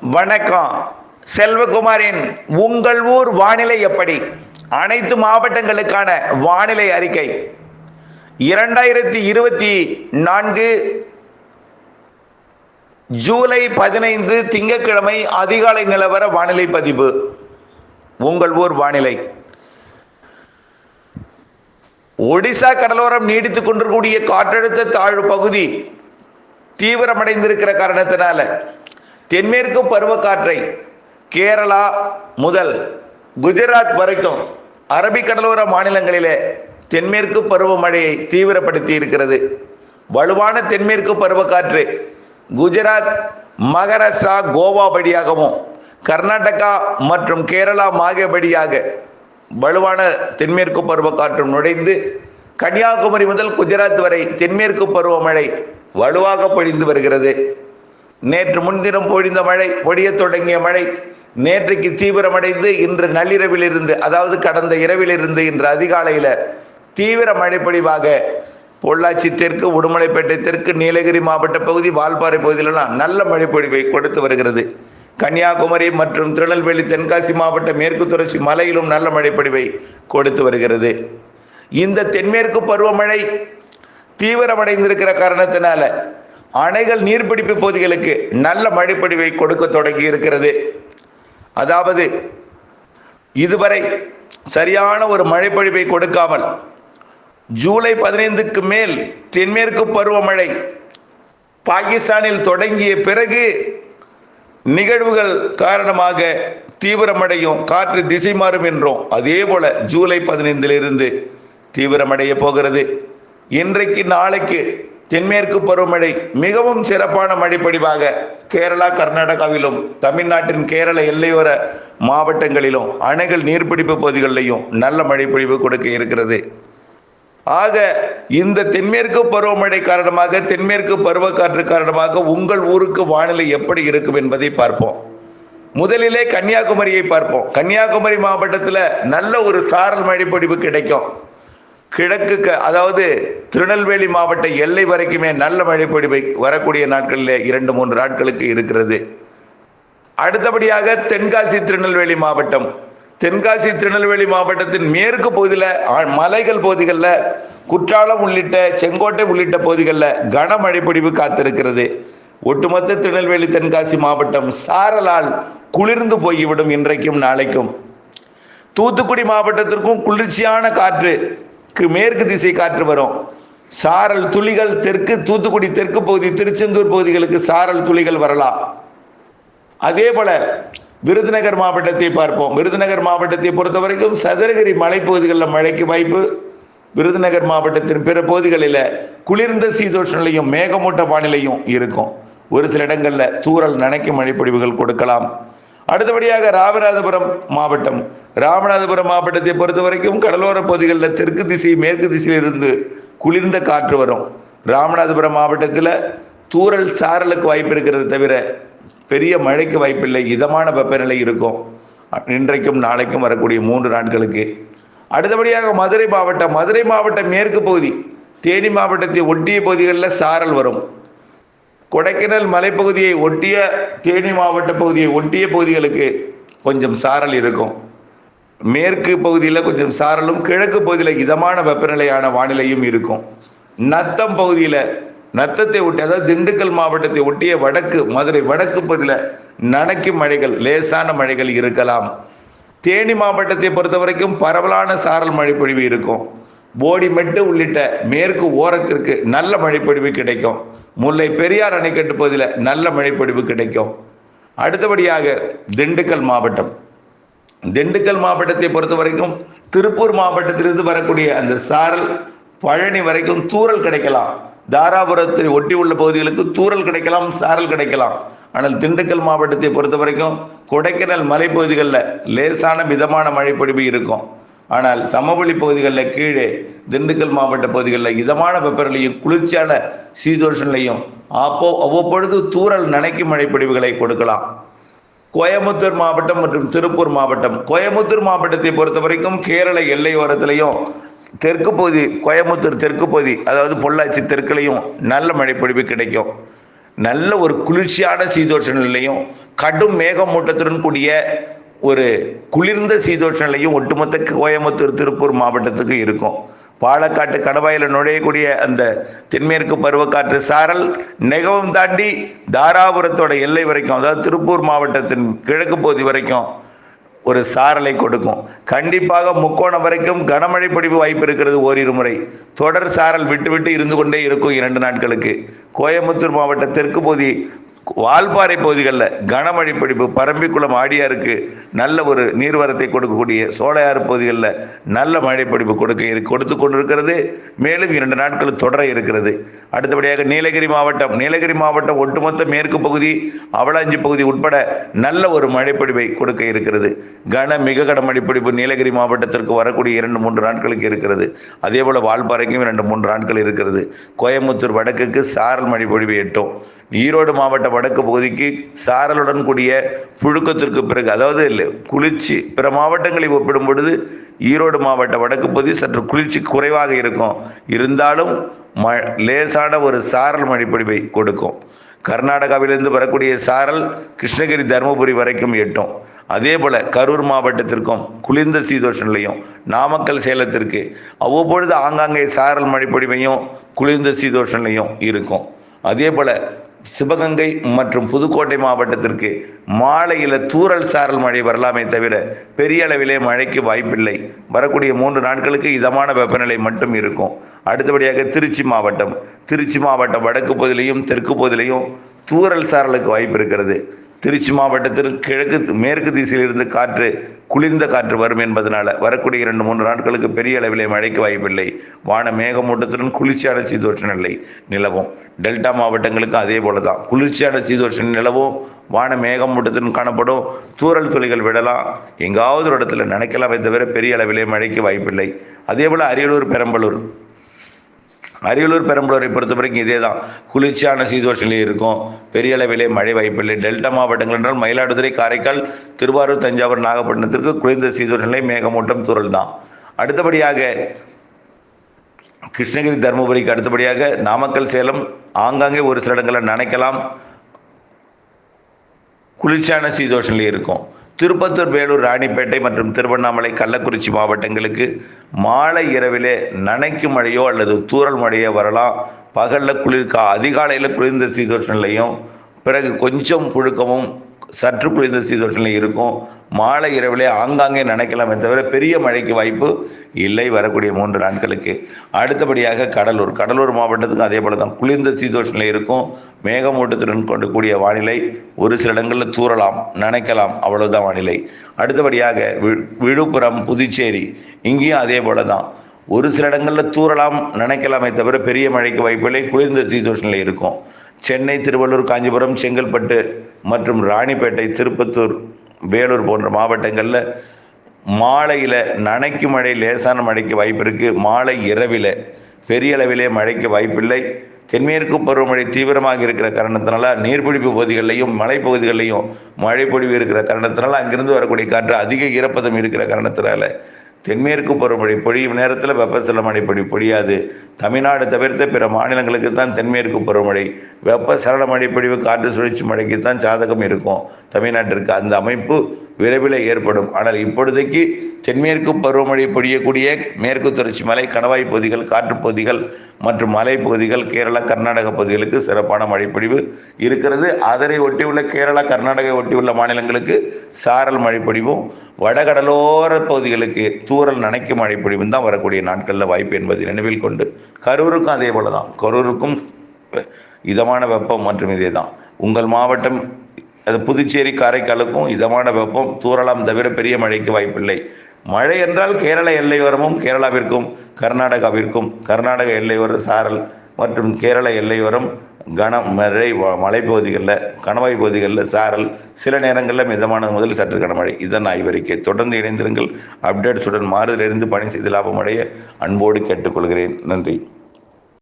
வணக்கம். செல்வகுமாரின் உங்கள் ஊர் வானிலை எப்படி? அனைத்து மாவட்டங்களுக்கான வானிலை அறிக்கை. இரண்டாயிரத்தி இருபத்தி நான்கு ஜூலை பதினைந்து திங்கட்கிழமை அதிகாலை நிலவர வானிலை பதிவு. உங்கள் ஊர் வானிலை. ஒடிசா கடலோரம் நீடித்துக் கொண்டிருக்கக்கூடிய காற்றழுத்த தாழ்வு பகுதி தீவிரமடைந்திருக்கிற காரணத்தினால தென்மேற்கு பருவக்காற்றை கேரளா முதல் குஜராத் வரைக்கும் அரபிக்கடலோர மாநிலங்களிலே தென்மேற்கு பருவமழையை தீவிரப்படுத்தி இருக்கிறது. வலுவான தென்மேற்கு பருவக்காற்று குஜராத் மகாராஷ்டிரா கோவா வழியாகவும் கர்நாடகா மற்றும் கேரளா மாகியபடியாக வலுவான தென்மேற்கு பருவக்காற்று நுழைந்து கன்னியாகுமரி முதல் குஜராத் வரை தென்மேற்கு பருவமழை வலுவாக பொழிந்து வருகிறது. நேற்று முன்தினம் பொழிந்த மழை பொழியத் தொடங்கிய மழை நேற்றைக்கு தீவிரமடைந்து இன்று நள்ளிரவிலிருந்து அதாவது கடந்த இரவிலிருந்து இன்று அதிகாலையில் தீவிர மழை பொழிவாக பொள்ளாச்சி தெற்கு உடுமலைப்பேட்டை தெற்கு நீலகிரி மாவட்ட பகுதி வால்பாறை பகுதியிலெல்லாம் நல்ல மழை பொழிவை கொடுத்து வருகிறது. கன்னியாகுமரி மற்றும் திருநெல்வேலி தென்காசி மாவட்ட மேற்கு தொடர்ச்சி மலையிலும் நல்ல மழை பொழிவை கொடுத்து வருகிறது. இந்த தென்மேற்கு பருவமழை தீவிரமடைந்திருக்கிற காரணத்தினால அணைகள் நீர்பிடிப்பு பகுதிகளுக்கு நல்ல மழைப்பொழிவை கொடுக்க தொடங்கி இருக்கிறது. அதாவது இதுவரை சரியான ஒரு மழைப்பொழிவை கொடுக்காமல் ஜூலை பதினைந்துக்கு மேல் தென்மேற்கு பருவமழை பாகிஸ்தானில் தொடங்கிய பிறகு நிகழ்வுகள் காரணமாக தீவிரமடையும் காற்று திசை மாறும் என்றோம். அதே போல ஜூலை பதினைந்திலிருந்து தீவிரமடைய போகிறது. இன்றைக்கு நாளைக்கு தென்மேற்கு பருவமழை மிகவும் சிறப்பான மழைப்பொழிவாக கேரளா கர்நாடகாவிலும் தமிழ்நாட்டின் கேரள எல்லையோர மாவட்டங்களிலும் அணைகள் நீர்பிடிப்பு பகுதிகளிலையும் நல்ல மழைப்பொழிவு கொடுக்க இருக்கிறது. ஆக இந்த தென்மேற்கு பருவமழை காரணமாக தென்மேற்கு பருவக்காற்று காரணமாக உங்கள் ஊருக்கு வானிலை எப்படி இருக்கும் என்பதை பார்ப்போம். முதலிலே கன்னியாகுமரியை பார்ப்போம். கன்னியாகுமரி மாவட்டத்தில் நல்ல ஒரு சாரல் மழைப்பொழிவு கிடைக்கும். கிழக்கு அதாவது திருநெல்வேலி மாவட்ட எல்லை வரைக்குமே நல்ல மழைப்பொடிவை வரக்கூடிய நாட்களில் இரண்டு மூன்று நாட்களுக்கு இருக்கிறது. அடுத்தபடியாக தென்காசி திருநெல்வேலி மாவட்டம். தென்காசி திருநெல்வேலி மாவட்டத்தின் மேற்கு பகுதியில் மலைகள் பகுதிகளில் குற்றாலம் உள்ளிட்ட செங்கோட்டை உள்ளிட்ட பகுதிகளில் கனமழை பொழிவு காத்திருக்கிறது. ஒட்டுமொத்த திருநெல்வேலி தென்காசி மாவட்டம் சாரலால் குளிர்ந்து போய்விடும் இன்றைக்கும் நாளைக்கும். தூத்துக்குடி மாவட்டத்திற்கும் குளிர்ச்சியான காற்று. மேற்கு திசை காற்று வரும். சாரல் துளிகள் தெற்கு தூத்துக்குடி தெற்கு பகுதி திருச்செந்தூர் பகுதிகளுக்கு சாரல் துளிகள் வரலாம். அதே போல விருதுநகர் மாவட்டத்தை பார்ப்போம். விருதுநகர் மாவட்டத்தை பொறுத்த வரைக்கும் சதுரகிரி மலைப்பகுதிகளில் மழைக்கு வாய்ப்பு. விருதுநகர் மாவட்டத்தின் பிற பகுதிகளில் குளிர்ந்த சீதோஷ்ணலையும் மேகமூட்ட வானிலையும் இருக்கும். ஒரு சில இடங்களில் தூரல் நனைக்கும் மழைப்பொழிவுகள் கொடுக்கலாம். அடுத்தபடியாக ராமநாதபுரம் மாவட்டம். ராமநாதபுரம் மாவட்டத்தை பொறுத்த வரைக்கும் கடலோர பகுதிகளில் தெற்கு திசை மேற்கு திசையிலிருந்து குளிர்ந்த காற்று வரும். ராமநாதபுரம் மாவட்டத்தில் தூரல் சாரலுக்கு வாய்ப்பு இருக்கிறது தவிர பெரிய மழைக்கு வாய்ப்பில்லை. இதமான வெப்பநிலை இருக்கும். இன்றைக்கும் நாளைக்கும் வரக்கூடிய மூன்று நாட்களுக்கு. அடுத்தபடியாக மதுரை மாவட்டம். மதுரை மாவட்ட மேற்கு பகுதி. தேனி மாவட்டத்தை ஒட்டிய பகுதிகளில் சாரல் வரும். கொடைக்கானல் மலைப்பகுதியை ஒட்டிய தேனி மாவட்ட பகுதியை ஒட்டிய பகுதிகளுக்கு கொஞ்சம் சாரல் இருக்கும். மேற்கு பகுதியில் கொஞ்சம் சாரலும் கிழக்கு பகுதியில் இதமான வெப்பநிலையான வானிலையும் இருக்கும். நத்தம் பகுதியில் நத்தத்தை ஒட்டி அதாவது திண்டுக்கல் மாவட்டத்தை ஒட்டிய வடக்கு மதுரை வடக்கு பகுதியில் நனைக்கும் மழைகள் லேசான மழைகள் இருக்கலாம். தேனி மாவட்டத்தை பொறுத்த வரைக்கும் பரவலான சாரல் மழைப்பொழிவு இருக்கும். போடிமெட்டு உள்ளிட்ட மேற்கு ஓரத்திற்கு நல்ல மழைப்பொழிவு கிடைக்கும். முல்லை பெரியார் அணைக்கட்டு பகுதியில் நல்ல மழைப்பொழிவு கிடைக்கும். அடுத்தபடியாக திண்டுக்கல் மாவட்டம். திண்டுக்கல் மாவட்டத்தை பொறுத்த வரைக்கும் திருப்பூர் மாவட்டத்திலிருந்து வரக்கூடிய அந்த சாரல் பழனி வரைக்கும் தூரல் கிடைக்கலாம். தாராபுரத்தை ஒட்டி உள்ள பகுதிகளுக்கு தூரல் கிடைக்கலாம் சாரல் கிடைக்கலாம். ஆனால் திண்டுக்கல் மாவட்டத்தை பொறுத்த வரைக்கும் கொடைக்கானல் மலைப்பகுதிகளில் லேசான மிதமான மழைப்பொழிவு இருக்கும். ஆனால் சமவெளி பகுதிகளில் கீழே திண்டுக்கல் மாவட்ட பகுதிகளில் இதமான வெப்பநிலையும் குளிர்ச்சியான சீதோஷநிலையும் அப்போ அவ்வப்பொழுது தூரல் நனைக்கும் மழைப்பொழிவுகளை கொடுக்கலாம். கோயமுத்தூர் மாவட்டம் மற்றும் திருப்பூர் மாவட்டம். கோயமுத்தூர் மாவட்டத்தை பொறுத்த வரைக்கும் கேரள எல்லையோரத்திலையும் தெற்கு பகுதி கோயம்புத்தூர் தெற்கு பகுதி அதாவது பொள்ளாச்சி தெற்குலையும் நல்ல மழைப்பொழிவு கிடைக்கும். நல்ல ஒரு குளிர்ச்சியான சீதோஷ நிலையும் கடும் மேகமூட்டத்துடன் கூடிய ஒரு குளிர்ந்த சீதோஷ நிலையும் ஒட்டுமொத்த கோயம்புத்தூர் திருப்பூர் மாவட்டத்துக்கு இருக்கும். பாலக்காட்டு கடவாயில் நுழையக்கூடிய அந்த தென்மேற்கு பருவக்காற்று சாரல் நெகவும் தாண்டி தாராபுரத்தோட எல்லை வரைக்கும் அதாவது திருப்பூர் மாவட்டத்தின் கிழக்கு பகுதி வரைக்கும் ஒரு சாரலை கொடுக்கும். கண்டிப்பாக முக்கோணம் வரைக்கும் கனமழை பொழிவு வாய்ப்பு இருக்கிறது ஓரிரு முறை. தொடர் சாரல் விட்டு விட்டு இருந்து கொண்டே இருக்கும் இரண்டு நாட்களுக்கு. கோயம்புத்தூர் மாவட்ட தெற்கு பகுதி வால்பாறை பகுதிகளில் கனமழை பிடிப்பு பரம்பிக்குளம் ஆடியாருக்கு நல்ல ஒரு நீர்வரத்தை கொடுக்கக்கூடிய சோழையாறு பகுதிகளில் நல்ல மழை பிடிப்பு கொடுக்க கொடுத்து கொண்டிருக்கிறது. மேலும் இரண்டு நாட்கள் தொடர இருக்கிறது. அடுத்தபடியாக நீலகிரி மாவட்டம் நீலகிரி மாவட்டம் ஒட்டுமொத்த மேற்கு பகுதி அவலாஞ்சி பகுதி உட்பட நல்ல ஒரு மழைப்பிடிப்பை கொடுக்க இருக்கிறது. கன மிக கன மழைப்பிடிப்பு நீலகிரி மாவட்டத்திற்கு வரக்கூடிய இரண்டு மூன்று நாட்களுக்கு இருக்கிறது. அதே போல வால்பாறைக்கும் இரண்டு மூன்று நாட்கள் இருக்கிறது. கோயம்புத்தூர் வடக்குக்கு சாரல் மழை எட்டும். ஈரோடு மாவட்டம் வடக்கு பகுதிக்கு சாரலுடன் கூடிய புழுக்கத்திற்கு பிறகு அதாவது இல்லை, குளிர்ச்சி பிற மாவட்டங்களை ஒப்பிடும் பொழுது ஈரோடு மாவட்ட வடக்கு பகுதி சற்று குளிர்ச்சி குறைவாக இருக்கும். இருந்தாலும் ம லேசான ஒரு சாரல் மழைப்பொழிவை கொடுக்கும். கர்நாடகாவிலிருந்து வரக்கூடிய சாரல் கிருஷ்ணகிரி தருமபுரி வரைக்கும் எட்டும். அதே போல கரூர் மாவட்டத்திற்கும் குளிர்ந்த சீதோஷ நிலையும் நாமக்கல் சேலத்திற்கு அவ்வப்பொழுது ஆங்காங்கே சாரல் மழைப்பொழிவையும் குளிர்ந்த சீதோஷ நிலையும் இருக்கும். அதே போல சிவகங்கை மற்றும் புதுக்கோட்டை மாவட்டத்திற்கு மாலையில் தூரல் சாரல் மழை வரலாமே தவிர பெரிய அளவிலே மழைக்கு வாய்ப்பில்லை. வரக்கூடிய மூன்று நாட்களுக்கு இதமான வெப்பநிலை மட்டும் இருக்கும். அடுத்தபடியாக திருச்சி மாவட்டம். திருச்சி மாவட்டம் வடக்கு பகுதியிலையும் தெற்கு பகுதியிலையும் தூரல் சாரலுக்கு வாய்ப்பு இருக்கிறது. திருச்சி மாவட்டத்தில் கிழக்கு மேற்கு திசையிலிருந்து காற்று குளிர்ந்த காற்று வரும் என்பதனால் வரக்கூடிய இரண்டு மூன்று நாட்களுக்கு பெரிய அளவிலே மழைக்கு வாய்ப்பில்லை. வான மேகமூட்டத்துடன் குளிர்ச்சியான சீதோஷ நிலை நிலவும். டெல்டா மாவட்டங்களுக்கு அதே போல தான் குளிர்ச்சியான சீதோஷ நிலவும் வான மேகமூட்டத்துடன் காணப்படும். தூறல் துளிகள் விடலாம். எங்காவது ஒரு இடத்துல நினைக்கலாமே தவிர பெரிய அளவிலே மழைக்கு வாய்ப்பில்லை. அதே போல் அரியலூர் பெரம்பலூர் அரியலூர் பெரம்பலூரை பொறுத்த வரைக்கும் இதே தான் குளிர்ச்சியான சீதோஷ இருக்கும். பெரிய அளவிலே மழை வாய்ப்பில்லை. டெல்டா மாவட்டங்கள் என்றால் மயிலாடுதுறை காரைக்கால் திருவாரூர் தஞ்சாவூர் நாகப்பட்டினத்திற்கு குளிர்ந்த சீதோஷ மேகமூட்டம் தூறல் தான் அடுத்தபடியாக கிருஷ்ணகிரி தருமபுரிக்கு அடுத்தபடியாக நாமக்கல் சேலம் ஆங்காங்கே ஒரு சில இடங்களில் நனைக்கலாம். குளிர்ச்சியான சீதோஷ இருக்கும். திருப்பத்தூர் வேலூர் ராணிப்பேட்டை மற்றும் திருவண்ணாமலை கள்ளக்குறிச்சி மாவட்டங்களுக்கு மாலை இரவிலே நனைக்கும் மழையோ அல்லது தூரல் மழையோ வரலாம். பகலில் குளிர் கா அதிகாலையில் குளிர்ந்த சீதோஷ நிலையும் பிறகு கொஞ்சம் புழுக்கமும் சற்று குளிர்ந்த சீதோஷ இருக்கும். மாலை இரவிலே ஆங்காங்கே நினைக்கலாமே தவிர பெரிய மழைக்கு வாய்ப்பு இல்லை. வரக்கூடிய மூன்று நாட்களுக்கு. அடுத்தபடியாக கடலூர். கடலூர் மாவட்டத்துக்கு அதே போல தான் குளிர்ந்த சீதோஷ இருக்கும். மேகமூட்டத்துடன் கொண்டு கூடிய வானிலை ஒரு சில இடங்களில் தூறலாம் நனைக்கலாம். அவ்வளவுதான் வானிலை. அடுத்தபடியாக வி- விழுப்புரம் புதுச்சேரி இங்கேயும் அதே போல தான் ஒரு சில இடங்களில் தூறலாம் நினைக்கலாமே தவிர பெரிய மழைக்கு வாய்ப்பில்லை குளிர்ந்த சீதோஷ இருக்கும். சென்னை திருவள்ளூர் காஞ்சிபுரம் செங்கல்பட்டு மற்றும் ராணிப்பேட்டை திருப்பத்தூர் வேலூர் போன்ற மாவட்டங்களில் மாலையில் நனைக்கும் மழை லேசான மழைக்கு வாய்ப்பு இருக்குது மாலை இரவில் பெரிய அளவிலே மழைக்கு வாய்ப்பில்லை. தென்மேற்கு பருவமழை தீவிரமாக இருக்கிற காரணத்தினால நீர்பிடிப்பு பகுதிகளிலையும் மலைப்பகுதிகளிலையும் மழை பொழிவு இருக்கிற காரணத்தினால அங்கிருந்து வரக்கூடிய காற்று அதிக ஈரப்பதம் இருக்கிற காரணத்தினால தென்மேற்கு பருவமழை பொழியும் நேரத்தில் வெப்பசல மழை பொழி பொழியாது. தமிழ்நாடு தவிர்த்த பிற மாநிலங்களுக்கு தான் தென்மேற்கு பருவமழை வெப்ப சலன மழை பொழிவு காற்று சுழற்சி மழைக்கு தான் சாதகம் இருக்கும். தமிழ்நாட்டிற்கு அந்த அமைப்பு விரைவில் ஏற்படும். ஆனால் இப்பொழுதைக்கு தென்மேற்கு பருவமழை பொழியக்கூடிய மேற்கு தொடர்ச்சி மலை கணவாய் பகுதிகள் காற்றுப்பகுதிகள் மற்றும் மலைப்பகுதிகள் கேரளா கர்நாடக பகுதிகளுக்கு சிறப்பான மழைப்பொழிவு இருக்கிறது. அதனை ஒட்டியுள்ள கேரளா கர்நாடகை ஒட்டியுள்ள மாநிலங்களுக்கு சாரல் மழைப்பொழிவும் வடகடலோர பகுதிகளுக்கு தூரல் நனைக்கும் மழைப்பொழிவும் தான் வரக்கூடிய நாட்களில் வாய்ப்பு என்பதை நினைவில் கொண்டு கரூருக்கும் அதே போல தான் கரூருக்கும் இதமான வெப்பம் மற்றும் இதே தான் உங்கள் மாவட்டம் அது புதுச்சேரி காரைக்காலுக்கும் இதமான வெப்பம் தூறலாம் தவிர பெரிய மழைக்கு வாய்ப்பில்லை. மழை என்றால் கேரள எல்லையோரமும் கேரளாவிற்கும் கர்நாடகாவிற்கும் கர்நாடக எல்லையோர சாரல் மற்றும் கேரள எல்லையோரம் கனமழை மழை மலைப்பகுதிகளில் கணவாய் பகுதிகளில் சாரல். சில நேரங்களில் மிதமான முதல் சற்று கனமழை. இதன் ஆய்வறிக்கை தொடர்ந்து இணைந்திருங்கள். அப்டேட்ஸுடன் மாறுதலிருந்து பணி செய்து லாபமடைய அன்போடு கேட்டுக்கொள்கிறேன். நன்றி.